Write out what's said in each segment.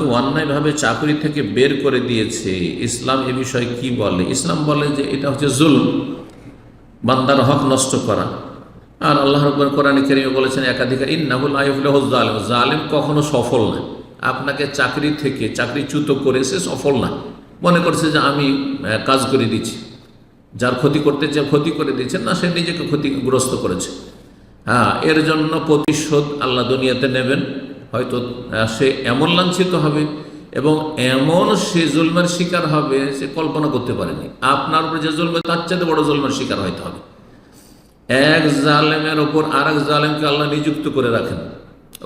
আমাকে অন্যায়ভাবে চাকরি থেকে বের করে দিয়েছে। ইসলাম এ বিষয়ে কি বলে? ইসলাম বলে যে এটা হচ্ছে জুলম। বান্দার হক নষ্ট করা। আর আল্লাহ কোরআন কেরিমে বলেছেন একাধিকার ইন্নাহুল আইফুল্লাহ জালেম জালেম কখনো সফল না। আপনাকে চাকরি থেকে চাকরিচ্যুত করে সে সফল না। মনে করছে যে আমি কাজ করে দিচ্ছি। যার ক্ষতি করতে চায় ক্ষতি করে দিয়েছেন, না, সে নিজেকে ক্ষতিগ্রস্ত করেছে। হ্যাঁ এর জন্য প্রতিশোধ আল্লাহ দুনিয়াতে নেবেন। হয়তো সে এমন লাঞ্ছিত হবে এবং এমন সে জুলমের শিকার হবে সে কল্পনা করতে পারেনি। আপনার উপরে যে জুলমে তার চাইতে বড় জুলমের শিকার হইতে হবে। এক জালেমের ওপর আর এক জালেমকে আল্লাহ নিযুক্ত করে রাখেন।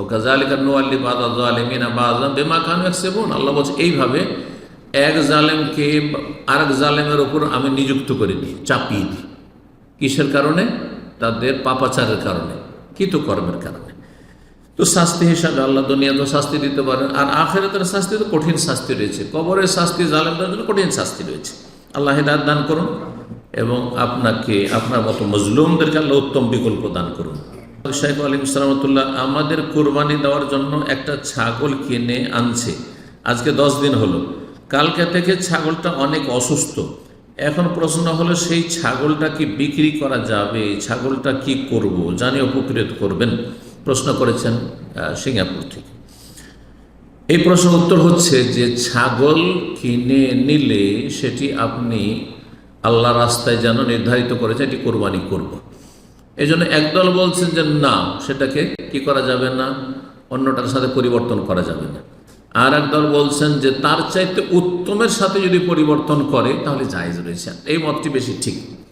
ও কাজালিকা নোয়াল্লি বাদা জালেমিনা বাজাম বেমা খান সেবন আল্লাহ বলছে, এইভাবে এক জালেমকে আর এক জালেমের ওপর আমি নিযুক্ত করে দিই, চাপিয়ে দিই। কিসের কারণে? তাদের পাপাচারের কারণে, কৃতকর্মের কারণে। তো শাস্তি হিসাবে আল্লাহ দুনিয়া তো শাস্তি দিতে পারেন, আর আখেরাতের শাস্তি তো কঠিন শাস্তি রয়েছে। কবরের শাস্তি, জালেমদের জন্য কঠিন শাস্তি রয়েছে। আল্লাহ হেদায়ত দান করুন এবং আপনাকে, আপনার মতো মজলুমদেরকে আল্লাহ উত্তম বিকল্প দান করুন। শাহেব আলিম সালামতুল্লাহ, আমাদের কোরবানি দেওয়ার জন্য একটা ছাগল কিনে আনছে। আজকে দশ দিন হলো। কালকে থেকে ছাগলটা অনেক অসুস্থ। এখন প্রশ্ন হলো, সেই ছাগলটা কি বিক্রি করা যাবে? ছাগলটা কি করব? জানি উপকৃত করবেন। প্রশ্ন করেছেন সিঙ্গাপুর থেকে। এই প্রশ্ন উত্তর হচ্ছে যে, ছাগল কিনে নিলে সেটি আপনি আল্লাহ রাস্তায় যেন নির্ধারিত করেছে এটি কোরবানি করব। এই জন্য একদল বলছেন যে, না, সেটাকে কি করা যাবে না, অন্যটার সাথে পরিবর্তন করা যাবে না। আর একদল বলছেন যে, তার চাইতে উত্তমের সাথে যদি পরিবর্তন করে, তাহলে জায়েজ রয়েছে। এই মতটি বেশি ঠিক।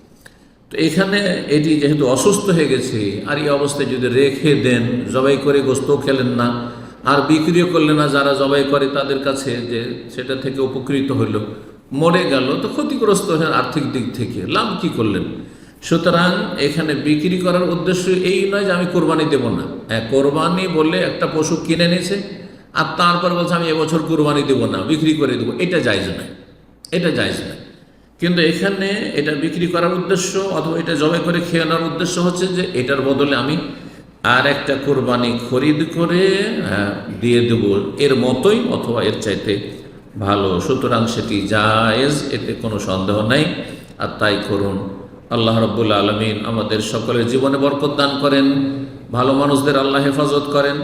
তো এখানে এটি যেহেতু অসুস্থ হয়ে গেছে, আর এই অবস্থায় যদি রেখে দেন, জবাই করে গোস্তও খেলেন না, আর বিক্রিও করলেন না, যারা জবাই করে তাদের কাছে যে সেটা থেকে উপকৃত হইল, মরে গেল, তো ক্ষতিগ্রস্ত হলেন আর্থিক দিক থেকে, লাভ কি করলেন? সুতরাং এখানে বিক্রি করার উদ্দেশ্য এই নয় যে আমি কোরবানি দেব না। হ্যাঁ কোরবানি বলে একটা পশু কিনে নিয়েছে, আর তারপর বলছে আমি এবছর কোরবানি দেব না, বিক্রি করে দেবো, এটা জায়জ নয়, এটা জায়জ নয়। কিন্তু এখানে এটা বিক্রি করার উদ্দেশ্য অথবা এটা জবাই করে খেয়ে নেওয়ার উদ্দেশ্য হচ্ছে যে এটার বদলে আমি আর একটা কোরবানি খরিদ করে হ্যাঁ, দিয়ে দেব এর মতোই অথবা এর চাইতে ভালো। সুতরাং সেটি জায়েজ এতে কোনো সন্দেহ নাই। আর তাই করুন। আল্লাহ রব্বুল আলমিন আমাদের সকলের জীবনে বরকত দান করেন। ভালো মানুষদের আল্লাহ হেফাজত করেন।